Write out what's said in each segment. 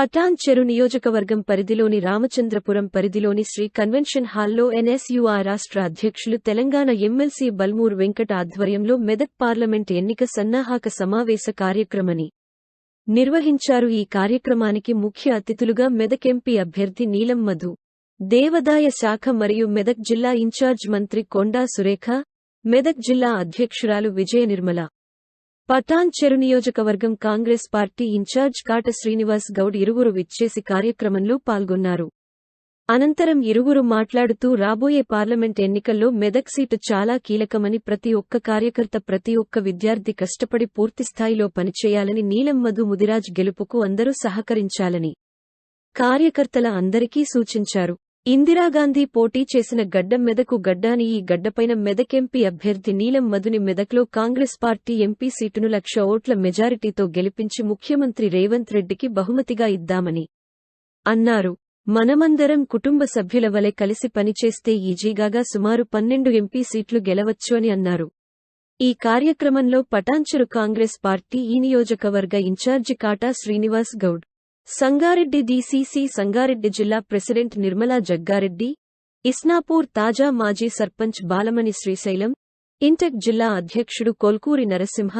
పటాన్ చెరు నియోజకవర్గం పరిధిలోని రామచంద్రపురం పరిధిలోని శ్రీ కన్వెన్షన్ హాల్లో ఎన్ఎస్యుఆర్ రాష్ట్ర అధ్యక్షులు తెలంగాణ ఎమ్మెల్సీ బల్మూర్ వెంకట ఆధ్వర్యంలో మెదక్ పార్లమెంట్ ఎన్నిక సన్నాహక సమావేశ కార్యక్రమని నిర్వహించారు. ఈ కార్యక్రమానికి ముఖ్య అతిథులుగా మెదక్ ఎంపీ అభ్యర్థి నీలం మధు దేవదాయ శాఖ మరియు మెదక్ జిల్లా ఇన్ఛార్జ్ మంత్రి కొండా సురేఖ మెదక్ జిల్లా అధ్యక్షురాలు విజయ నిర్మల పటాన్ చెరు నియోజకవర్గం Congress party incharge Kata Srinivas Goud ఇరువురు విచ్చేసి కార్యక్రమంలో పాల్గొన్నారు. అనంతరం ఇరువురు మాట్లాడుతూ రాబోయే పార్లమెంట్ ఎన్నికల్లో మెదక్ సీటు చాలా కీలకమని ప్రతి ఒక్క కార్యకర్త ప్రతి ఒక్క విద్యార్థి కష్టపడి పూర్తిస్థాయిలో పనిచేయాలని నీలం మధు ముదిరాజ్ గెలుపుకు అందరూ సహకరించాలని కార్యకర్తల అందరికీ సూచించారు. ఇందిరాగాంధీ పోటీ చేసిన గడ్డం మెదకు గడ్డాని ఈ గడ్డపైన మెదక్ ఎంపీ అభ్యర్థి నీలం మధుని మెదక్లో కాంగ్రెస్ పార్టీ ఎంపీ సీటును లక్ష ఓట్ల మెజారిటీతో గెలిపించి ముఖ్యమంత్రి రేవంత్ రెడ్డికి బహుమతిగా ఇద్దామని అన్నారు. మనమందరం కుటుంబ సభ్యుల వలె కలిసి పనిచేస్తే ఈజీగాగా సుమారు పన్నెండు ఎంపీ సీట్లు గెలవచ్చు అని అన్నారు. ఈ కార్యక్రమంలో పటాంచరు కాంగ్రెస్ పార్టీ ఈ నియోజకవర్గ ఇన్ఛార్జి కాటా శ్రీనివాస్ గౌడ్ సంగారెడ్డి డీసీసీ సంగారెడ్డి జిల్లా ప్రెసిడెంట్ నిర్మలా జగ్గారెడ్డి ఇస్నాపూర్ తాజా మాజీ సర్పంచ్ బాలమణి శ్రీశైలం ఇంటెక్ జిల్లా అధ్యక్షుడు కొల్కూరి నరసింహ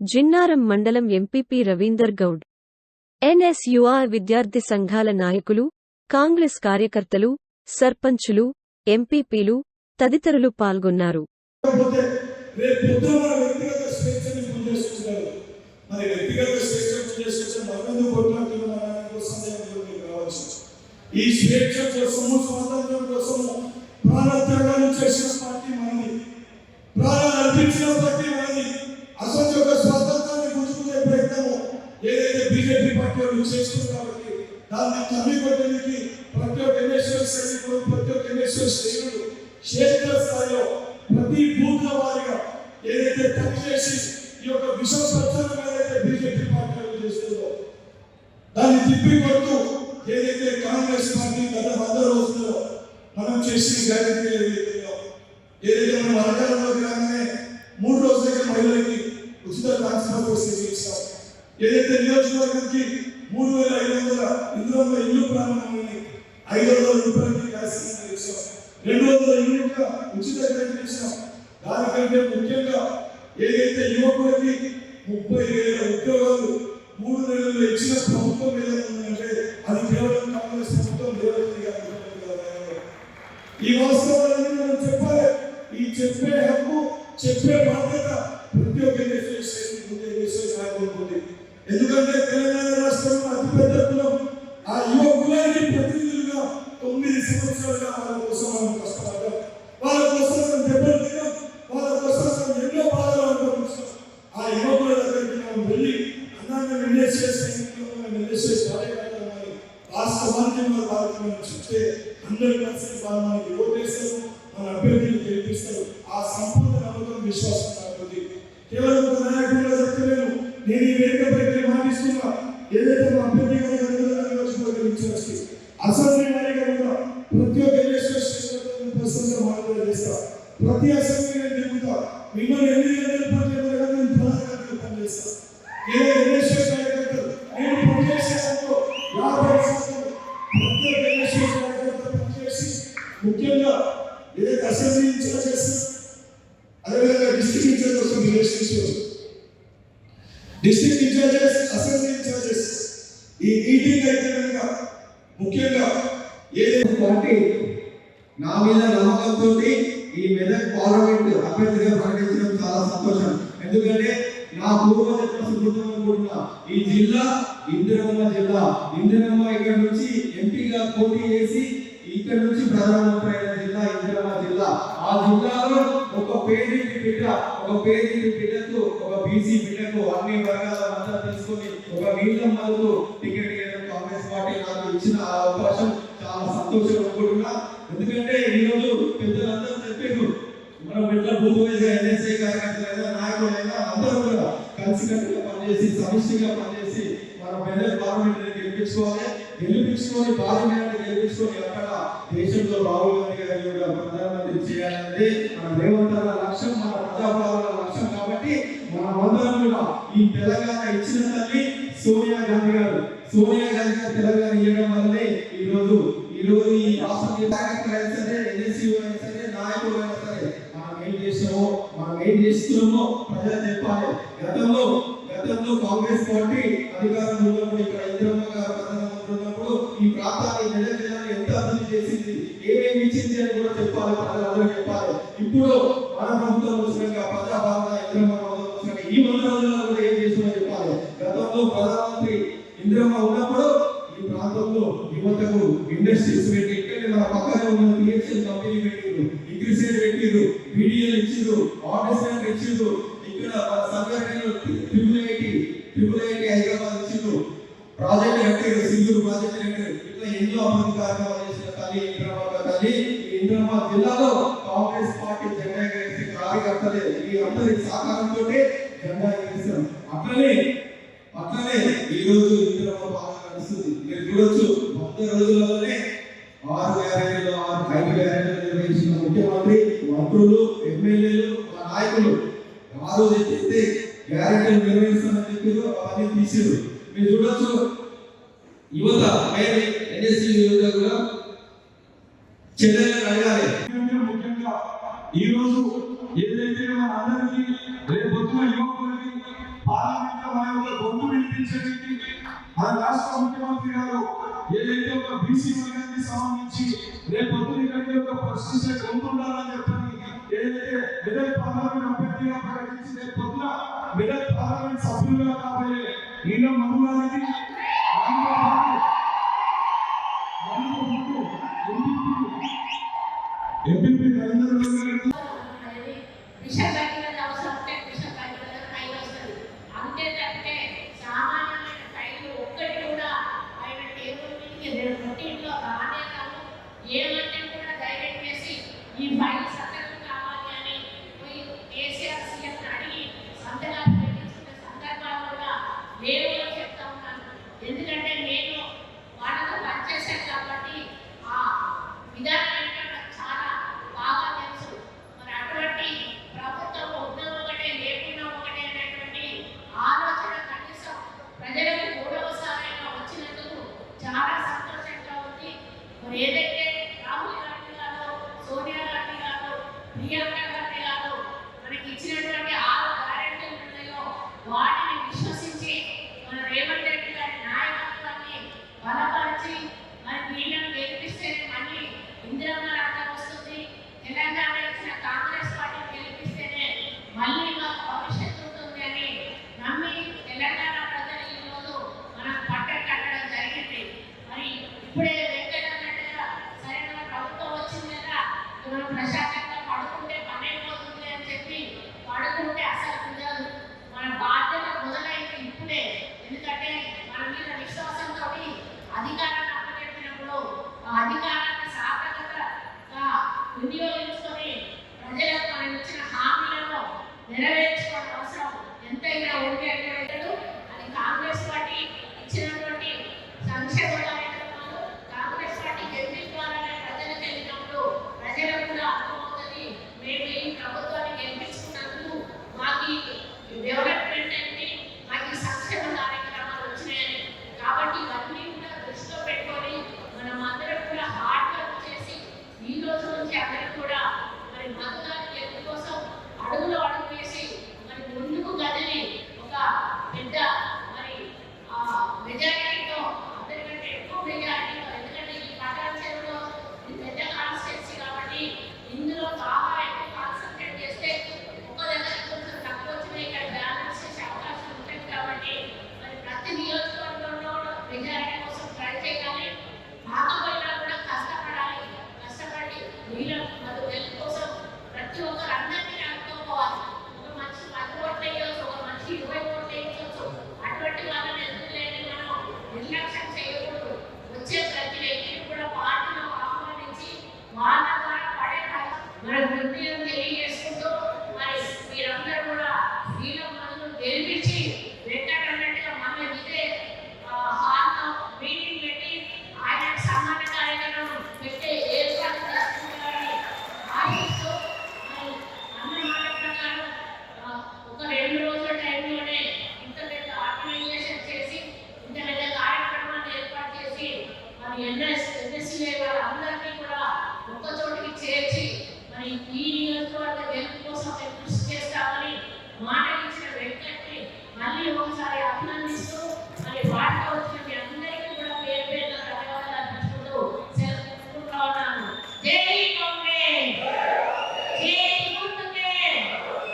జిన్నారం మండలం ఎంపీపీ రవీందర్ గౌడ్. ఎన్ఎస్యుఆర్ విద్యార్థి సంఘాల నాయకులు కాంగ్రెస్ కార్యకర్తలు సర్పంచులు ఎంపీపీలు తదితరులు పాల్గొన్నారు. వ్యక్తిగత మరి వ్యక్తిగత ఈ స్వేచ్ఛ కోసము స్వాతంత్రం కోసము ప్రాణత్యాగాలు చేసిన పార్టీ మనది. ప్రాణాలు అర్పించిన పార్టీ మనది. అసలు యొక్క స్వాతంత్రాన్ని గుంజుకునే ప్రయత్నము ఏదైతే బీజేపీ పార్టీ వాళ్ళు చేస్తుంది కాబట్టి దాన్ని తమ్మి కొట్టడానికి ప్రతి ఒక్క ఎన్ఎస్ఎల్ సైనికులు ప్రతి ఒక్క ఎన్ఎస్ఎల్ సైనికులు క్షేత్ర స్థాయిలో ప్రతి బూత్ల వారిగా ఏదైతే పనిచేసి ఈ యొక్క విశ్వ ప్రచారం ఏదైతే బీజేపీ పార్టీ వాళ్ళు చేస్తుందో దాన్ని తిప్పి కొడుతూ ఏదైతే కాంగ్రెస్ పార్టీ గత వంద రోజుల్లో మనం చేసిన గ్యారెంటీ ఏదైతే ఏదైతే మనం అధికారంలోకి రాగానే మూడు రోజులకి మహిళలకి ఉచిత ట్రాన్స్ఫర్ ఫెసిలిటీ ఇస్తాం ఏదైతే నియోజకవర్గానికి మూడు వేల ఐదు వందల ఇందులో ఇల్లు ప్రారంభమైంది ఐదు వందల రూపాయలకి గ్యాస్ సిలిండర్ ఇస్తాం రెండు వందల యూనిట్ల ఉచిత కరెంట్ ఇస్తాం దానికంటే ముఖ్యంగా ఏదైతే యువకులకి ముప్పై వేల ఉద్యోగాలు మూడు నెలలు ఇచ్చిన ప్రభుత్వం ఏదైనా ఉందంటే అది కేవలం కాంగ్రెస్ ప్రభుత్వం రేవంత్ ఈ వాస్తవాలన్నీ మనం చెప్పాలి. ఈ చెప్పే హక్కు చెప్పే బాధ్యత ప్రతి ఒక్క దేశం ఎందుకంటే తెలంగాణ రాష్ట్రంలో అతిపెద్ద కులం. ఆ యువ కులానికి ప్రతినిధులుగా తొమ్మిది సంవత్సరాలుగా అసెంబ్లీ కూడా ప్రతి ఒక్క ఎలక్షన్ పర్సెంట్ మాట్లాడే చేస్తా. ప్రతి అసెంబ్లీ నేను తిరుగుతా మిమ్మల్ని ఎన్ని గంటలు నేను పదహారు గంటలు ఏ నేను యాభై శాతం ప్రతి ఒక్క పనిచేసి ముఖ్యంగా ఏదైతే అసెంబ్లీ ఇన్ఛార్జ్ చేస్తాం అదేవిధంగా డిస్ట్రిక్ట్ ఇన్ఛార్జ్ కోసం relations district incharges assembly incharges ఈ మీటింగ్ అయితే కనుక ముఖ్యంగా ఏదైతే పార్టీ నా మీద నమ్మకంతో ఈ మెదక్ పార్లమెంట్ అభ్యర్థిగా ప్రకటించడం చాలా సంతోషం. ఎందుకంటే నా పూర్వజన్మ సుకృతం ఈ జిల్లా ఇందిరమ్మ జిల్లా. ఇందిరమ్మ ఇక్కడ నుంచి ఎంపీగా పోటీ చేసి ఇక్కడ నుంచి ప్రధానమంత్రి అయిన జిల్లా ఇందిరమ్మ జిల్లా. ఆ జిల్లాలో ఒక పేదింటి బిడ్డ ఒక పేదింటి బిడ్డకు ఒక బీసీ బిడ్డకు అన్ని వర్గాల మద్దతు తీసుకొని ఒక నీళ్ళ మద్దతు టికెట్ కాబట్టి నాకు ఇచ్చిన అవకాశం చాలా సంతోషం అనుకుంటున్నా. ఎందుకంటే ఈరోజు పెద్దలందరూ చెప్పారు మనం ఎట్లా భూమిగా ఎన్ఎస్ఐ కార్యకర్తలైనా నాయకులైనా అందరూ కూడా కలిసికట్టుగా పనిచేసి సమిష్టిగా పనిచేసి మన మెదక్ పార్లమెంట్ గెలిపించుకోవాలి. గెలిపించుకొని పార్లమెంట్ గెలిపించుకొని అక్కడ దేశంలో రాహుల్ గాంధీ గారి కూడా ప్రధానమంత్రి చేయాలంటే మన రేవంత్ లక్ష్యం మన ప్రజాపాలన లక్ష్యం కాబట్టి మన అందరం కూడా ఈ తెలంగాణ ఇచ్చిన తల్లి సోనియా గాంధీ గారు. సోనియా చేస్తున్నామో ప్రజలు చెప్పాలి గతంలో గతంలో కాంగ్రెస్ పార్టీ అధికారంలో ఉన్నప్పుడు ఇక్కడ ఇందిరమ్మ గారు ఉన్నప్పుడు ఈ ప్రాంతాన్ని మెదక్ జిల్లాని ఎంత అభివృద్ధి చేసింది ఏమేమి ఇచ్చింది అని కూడా చెప్పాలి ప్రజలందరూ చెప్పాలి. ఇప్పుడు మన ప్రభుత్వం వచ్చినాక ప్రజాపాలన ఇందిరమ్మ ప్రభుత్వం వచ్చినాక ఈ వంద రోజుల్లో కూడా ఏం చేస్తుందో చెప్పాలి. గతంలో ప్రధానమంత్రి ఇంద్రమ్మ ఉన్నప్పుడు ఈ ప్రాంతంలో యువతకు ఇండస్ట్రీస్ పెట్టి ఇక్కడ మన పక్కనే ఉన్న పిహెచ్ఎల్ కంపెనీ పెట్టిండ్రు ఇంగ్లీష్ పెట్టిండ్రు బీడీఎల్ ఇచ్చిండ్రు ఆర్టిస్ట్ ఇచ్చిండ్రు ఇక్కడ మన triple IT triple IT Hyderabad ఇచ్చిండ్రు. ప్రాజెక్ట్ కట్టారు సింగూరు ప్రాజెక్ట్ కట్టారు ఇట్లా ఎన్నో అభివృద్ధి కార్యక్రమాలు చేసిన తల్లి జిల్లాలో కాంగ్రెస్ పార్టీ జెండా కార్యకర్తలే. ఈ అందరి సహకారంతో జెండా ఎగరేస్తారు అట్లనే అట్లనే ఈరోజు ఆ రోజు అయితే గ్యారెంటీలు నిర్వహిస్తామని చెప్పారు అవన్నీ తీసారు. మీరు చూడొచ్చు యువత మేము ఎన్ఎస్సీ యువత కూడా చెన్నైలో అడగాలి. ముఖ్యంగా ఈ రోజు ఏదైతే మన అందరికీ రేపొద్దున యువకులకి పార్లమెంట్ మన యొక్క గొంతు వినిపించడానికి మన రాష్ట్ర ముఖ్యమంత్రి గారు ఏదైతే ఒక బీసీ వర్గానికి సంబంధించి రేపొద్దున ఇక్కడికి ఒక ప్రశ్నించే గొంతు ఉండాలని చెప్పని ఏదైతే ఏదైతే పార్లమెంట్ అభ్యర్థిగా ప్రకటించి రేపొద్దున మెదక్ పార్లమెంట్ సభ్యులుగా కాబోయే నిన్న మధు